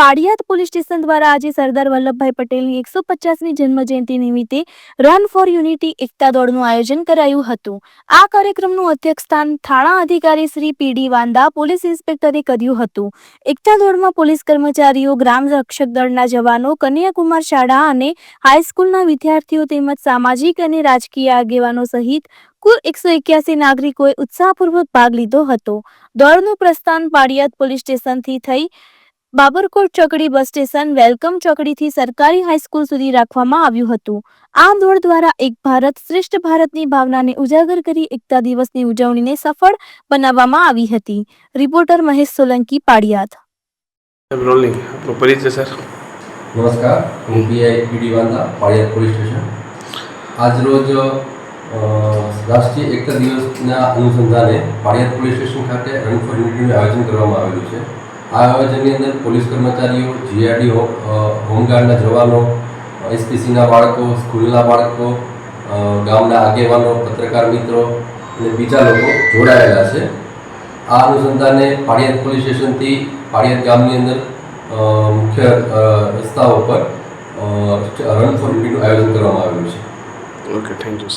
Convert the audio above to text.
પાડિયાદ police station દ્વારા આજે સરદાર વલ્લભભાઈ પટેલની એકસો પચાસમી જન્મજયંતિ નિમિત્તે રન ફોર યુનિટી એકતા દોડનું આયોજન કરાયું હતું. આ કાર્યક્રમનું અધ્યક્ષસ્થાન થાણા અધિકારી શ્રી પીડી વાંદા પોલીસ ઇન્સ્પેક્ટરે કર્યું હતું. એકતા દોડમાં પોલીસ કર્મચારીઓ, ગ્રામ રક્ષક દળના જવાનો, કન્યાકુમાર શાળા અને હાઈસ્કૂલના વિદ્યાર્થીઓ તેમજ સામાજિક અને રાજકીય આગેવાનો સહિત કુલ એકસો એક્યાસી નાગરિકોએ ઉત્સાહપૂર્વક ભાગ લીધો હતો. દોડનું પ્રસ્થાન પાડિયાદ પોલીસ સ્ટેશનથી થઈ બાબરકોટ ચોકડી બસ સ્ટેશન વેલકમ ચોકડીથી સરકારી હાઈસ્કૂલ સુધી રાખવામાં આવ્યું હતું. આ દોડ દ્વારા એક ભારત શ્રેષ્ઠ ભારતની ભાવનાને ઉજાગર કરી એકતા દિવસની ઉજવણીને સફળ બનાવવામાં આવી હતી. રિપોર્ટર મહેશ સોલંકી પાડિયાદ. રોલિંગ આપણો પરિચય સર નમસ્કાર. હું બીઆઈ પીડી વાંદા પાળિયાદ પોલીસ સ્ટેશન. આજરોજ રાષ્ટ્રીય એકતા દિવસના અનુસંધાને પાળિયાદ પોલીસ સ્ટેશન ખાતે રન ફોર યુનિટીનું આયોજન કરવામાં આવેલું છે. આ આયોજનની અંદર પોલીસ કર્મચારીઓ જીઆરડી હોમગાર્ડના જવાનો એસપીસીના બાળકો, સ્કૂલના બાળકો ગામના આગેવાનો, પત્રકાર મિત્રો અને બીજા લોકો જોડાયેલા છે. આ અનુસંધાને પાળિયાદ પોલીસ સ્ટેશનથી પાળિયાદ ગામની અંદર મુખ્ય રસ્તાઓ પર રન ફોર યુનિટીનું આયોજન કરવામાં આવ્યું છે. Okay thank you